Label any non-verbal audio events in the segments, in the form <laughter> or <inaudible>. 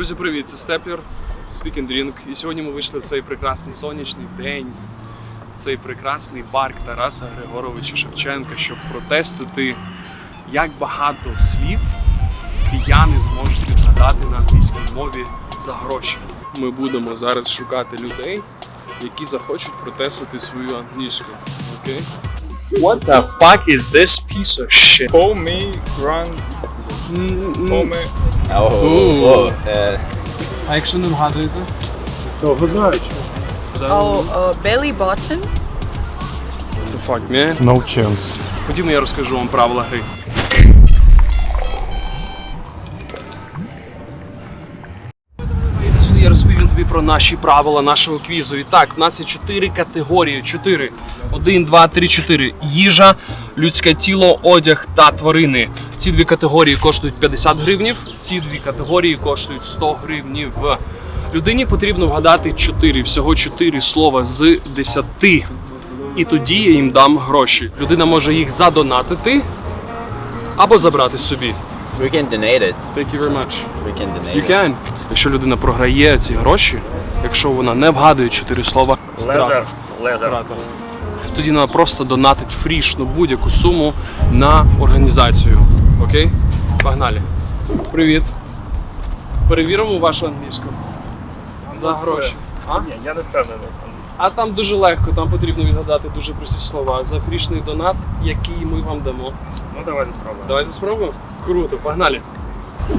Друзі, привіт! Це Степлер, Speak and Drink. І сьогодні ми вийшли в цей прекрасний сонячний день, в цей прекрасний парк Тараса Григоровича Шевченка, щоб протестити, як багато слів кияни зможуть відгадати на англійській мові за гроші. Ми будемо зараз шукати людей, які захочуть протестити свою англійську. Окей? What the fuck is this piece of shit? Call me grand. Call Oh, Ooh. whoa, uh, А якщо не вгадуєте? То гадаючи. Oh, uh, belly button. The fuck, man? No chance. Ходімо, я розкажу вам правила гри. Сюди я розповім тобі про наші правила нашого квізу. І так, в нас є чотири категорії. Чотири. Один, два, три, чотири. Їжа, людське тіло, одяг та тварини. Ці дві категорії коштують 50 гривнів. Ці дві категорії коштують 100 гривнів. Людині потрібно вгадати 4, всього 4 слова з 10. І тоді я їм дам гроші. Людина може їх задонатити або забрати собі. we can donate it. Thank you very much. We can donate You it. can. Якщо людина програє ці гроші, якщо вона не вгадує чотири слова, страта. Страта. Тоді вона просто донатить фрішну будь-яку суму на організацію. Окей? Погнали. Привіт. Перевіримо вашу англійську. За гроші. А? Ні, я не впевнений. А там дуже легко, там потрібно відгадати дуже прості слова за фрішний донат, який ми вам дамо. Ну давайте спробуємо. Давайте спробуємо. Круто, погнали.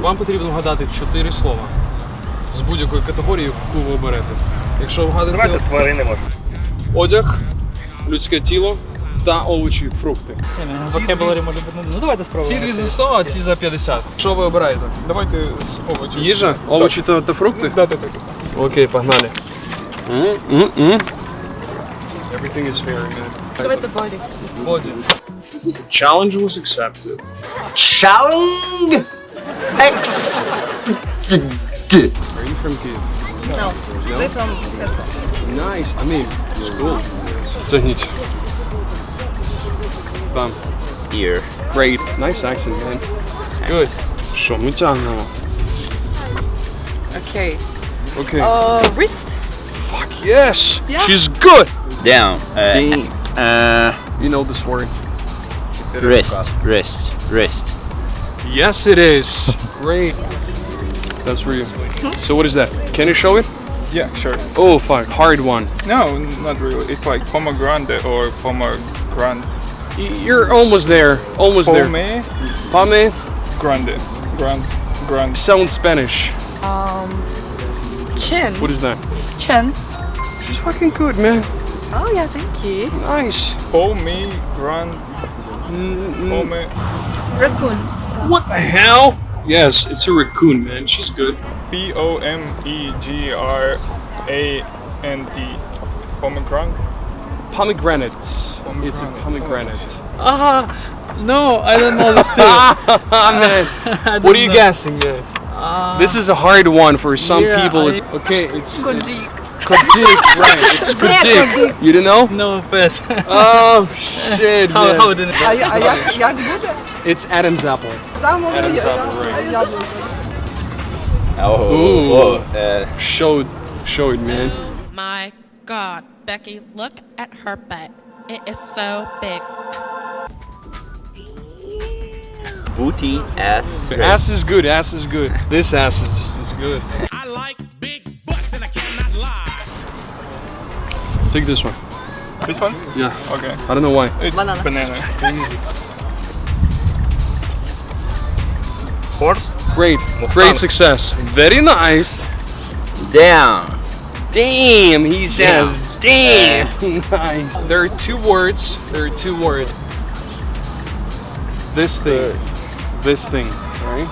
Вам потрібно вгадати чотири слова з будь-якої категорії, яку ви оберете. Якщо вгадуєте Давайте тварини може. одяг, людське тіло та овочі, фрукти. Ці може бути. Ну давайте Ці спробуємо. дві за 100, а ці за 50. Що ви обираєте? Давайте з овочів. Їжа, овочі та, та фрукти? Да, да, так. Окей, погнали. М-м-м. Everything is fair, man. Давайте body. Body. Challenge was accepted. Challenge X. Are you from Kyiv? No. We from Kherson. Nice. I mean, it's cool. Тягніть. from? Here. Great. Nice accent, man. Good. Okay. Okay. Uh, wrist. Fuck yes. Yeah. She's good. Down. Uh, Uh, you know this word. Wrist. Wrist. Wrist. Yes, it is. Great. That's for you. So what is that? Can you show it? Yeah, sure. Oh fuck, hard one. No, not really. It's like pomegranate or pomegranate. Y- You're almost there. Almost there. Pomegranate. Pame Grand. Grand. sounds Spanish. Um, chin. What is that? Chin. She's fucking good, man. Oh yeah, thank you. Nice. Pomegranate. Pome. Raccoon. What the hell? Yes, it's a raccoon, man. She's good. P O M E G R A N D. Pomegranate pomegranate. pomegranate. It's a pomegranate. Ah, oh, no, I don't know this too. <laughs> Ah, <laughs> man, what are you know. guessing? Uh, this is a hard one for some yeah, people. I, it's okay. It's Kodik. Right? <laughs> It's Kodik. You didn't know? No, pass. oh shit. How, how did it? It's Adam's apple. Adam's apple, right? Oh, Ooh. Whoa, uh. showed, showed, man. Oh my God. Becky, look at her butt. It is so big. booty ass. Ass is good. Ass is good. This ass is, is good. I like big butts and I cannot lie. Take this one. This one? Yeah. Okay. I don't know why. It's Banana. banana. Easy. Horse? Great. Great success. Very nice. Down. Damn, he says, damn. <laughs> nice. There are two words. There are two words. This thing. This thing. Right?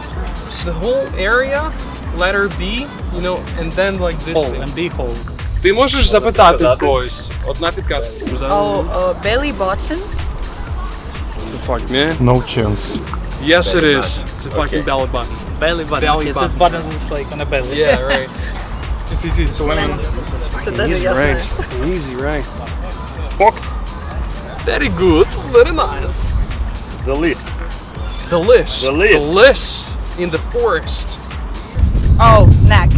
The whole area, letter B, you know, and then like this Hole thing. and be hole. Ти можеш запитати в когось. Одна підказка. Oh, uh, belly button. What the fuck, man? No chance. Yes, it Belly is. button. It's a fucking Okay. belly button. Belly button. Belly okay, button. This button is like on a belly. Yeah, right. <laughs> It's easy, it's lemon. Easy right. <laughs> Easy right. Fox, Very good, very nice. the list the list the list in the forest. Oh, neck.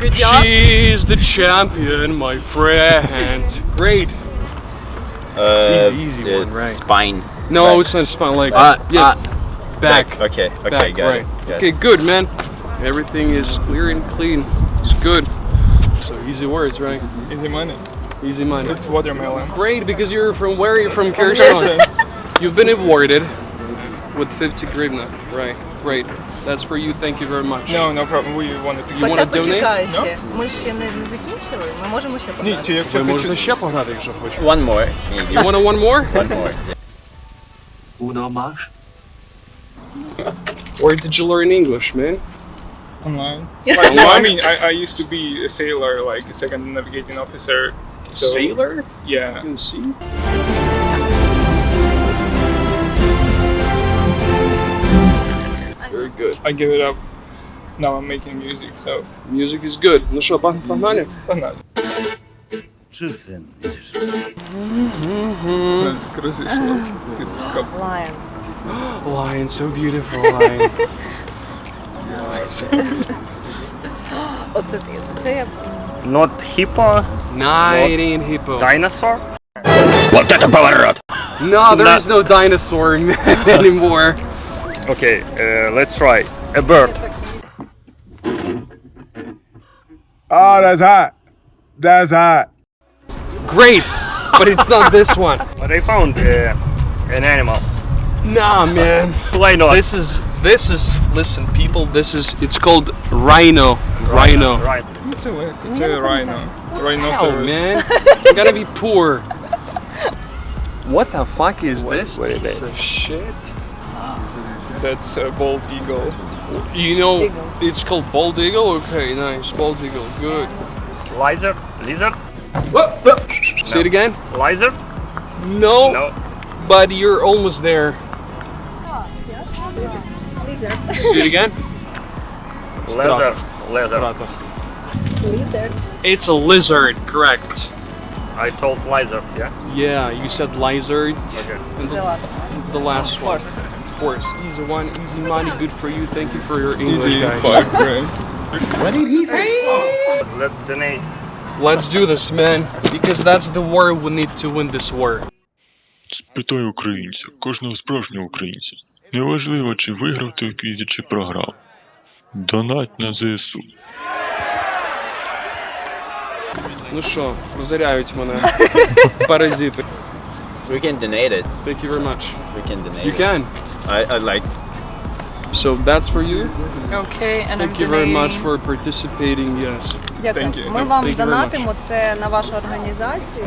Good job. She's the champion, my friend. Great. Uh, easy, easy uh, one, right. Spine. No, Back. it's not spine. Like, Uh, yeah, uh, back. Okay, okay, Back, got it, got. Okay, good, man. Everything is clear and clean. It's good. So easy words, right? Easy money. Easy money. It's watermelon. Great, because you're from where? You're from Kyrgyzstan. <laughs> You've been awarded with 50 grivna. Right, great. That's for you. Thank you very much. No, no problem. We wanted to You give. wanna Так donate? почекай ще. Ми ще не, не закінчили. Ми можемо ще Ні, пограти. чи якщо Ви ти можете чу- ще пограти, якщо хочете. One more, You maybe. want one more? One more. Where did you learn English, man? online. Like, no, I mean, I, I used to be a sailor, like a second navigating officer. So, Sailor? Yeah. In sea? Very good. I give it up. Now I'm making music, so Music is good. Ну що, пог- погнали? погнали. Красиво. Ти така Lion. Lion, so beautiful, lion. <laughs> Оце це я Not hippo, Nighting hippo. dinosaur. No, there is no dinosaur <laughs> anymore. Okay, uh, let's try. A bird. Oh, that's hot. That's hot. Great, but it's not this one. <laughs> But I found uh, an animal. Nah, man. Why not? This is this is listen, people. This is it's called rhino. Rhino. Rhino. It's a, it's a rhino. Rhino. Hell, man. <laughs> you gotta be poor. What the fuck is what, this what piece of shit? That's a bald eagle. You know, eagle. it's called bald eagle. Okay, nice. Bald eagle. Good. Lizard. Lizard. Whoa, whoa. No. Say it again. Lizard. No. No. But you're almost there. Say it again. Leather. Leather. Strata. lizard. It's a lizard, correct? I told lizard. Yeah. Yeah, you said lizard. Okay. And The the, last the last one. Horse. Horse. Easy one, easy money. Good for you. Thank you for your English, Easy guys. five grand. Let's donate. Let's do this, man. Because that's the war we need to win this war. Спитай українця, кожного справжнього українця. Неважливо, чи виграв той в квізі, чи програв. Донать на ЗСУ. Ну що, розоряють мене. <laughs> Паразити. We can donate it. Thank you very much. We can donate You it. can. I, I like. So that's for you. Okay, and Thank you very much for participating. Yes. Дякую. Thank you. Ми вам you very донатимо це на вашу організацію.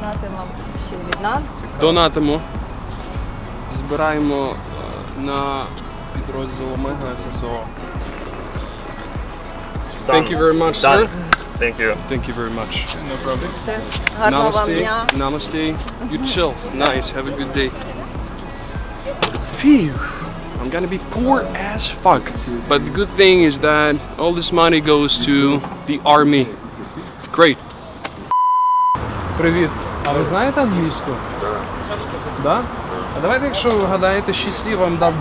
Донатимо ще від нас. Донатимо. Збираємо е, на підрозділ Омега ССО. Thank you very much, sir. Done. Thank you. Thank you very much. No problem. Все. Гарного вам Namaste. дня. Namaste. You chill. Nice. Have a good day. Phew. I'm gonna be poor as fuck. But the good thing is that all this money goes to the army. Great. Привіт. А ви знаєте англійську? Так. Да? А давайте, якщо ви гадаєте 6 слів, вам дам,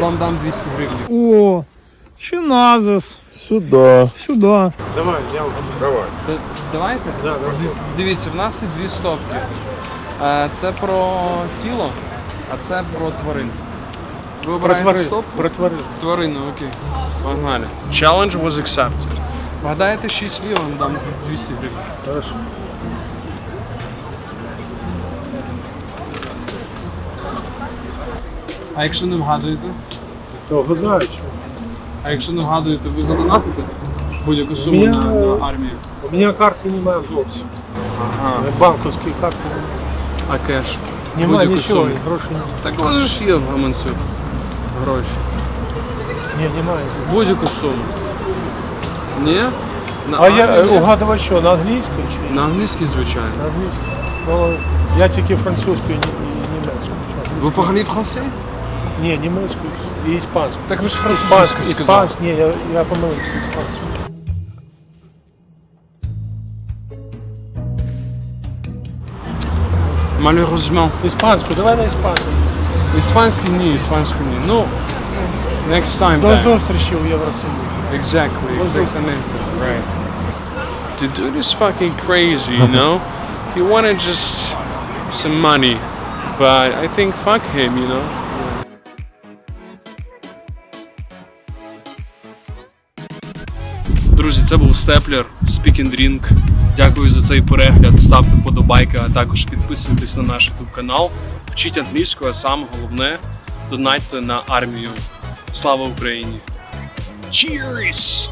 вам дам 200 гривень. О, чи назис? Сюда. Сюди. Давай, я Давай. Д- Давайте? Да, давай. Дивіться, в нас є дві стопки. Е, Це про тіло, а це про тварин. Ви обираєте стопку? Протвори. Тварину, окей. Погнали. Challenge was accepted. Вгадаєте 6 слів, вам дам 200 гривень. Хорошо. А якщо не вгадуєте? То гадаєш. А якщо не вгадуєте, ви задонатите будь-яку суму Я- на, на армію? У мене карти немає зовсім. Ага. Банковської карти А кеш? немає. Нічого, грошей немає. Так у вас ж є в гаманцю гроші. Ні, немає. Будь-яку суму. Ні? На А я е, угадувати що, на англійській чи? На англійській, звичайно. На англійській. Ну, я тільки французькою і, німецькою. Ви поговорили французькою? Ні, німецькою і іспанською. Так ви ж Іспанською, французькою сказали. іспанською. Ні, я, я помилився, іспанською. Malheureusement. Іспанською, давай на іспанську. Іспанський ні, іспанський ні. Ну, Next time До back. зустрічі у Євросоюзі. Exactly, До зустрічі. exactly. Right. The dude is fucking crazy, you know? he wanted just some money, but I think fuck him, you know? Друзі, це був Степлер Speak and Drink. Дякую за цей перегляд. Ставте вподобайки, а також підписуйтесь на наш YouTube канал. Вчіть англійську, а саме головне донатьте на армію. Слава Україні! Cheers!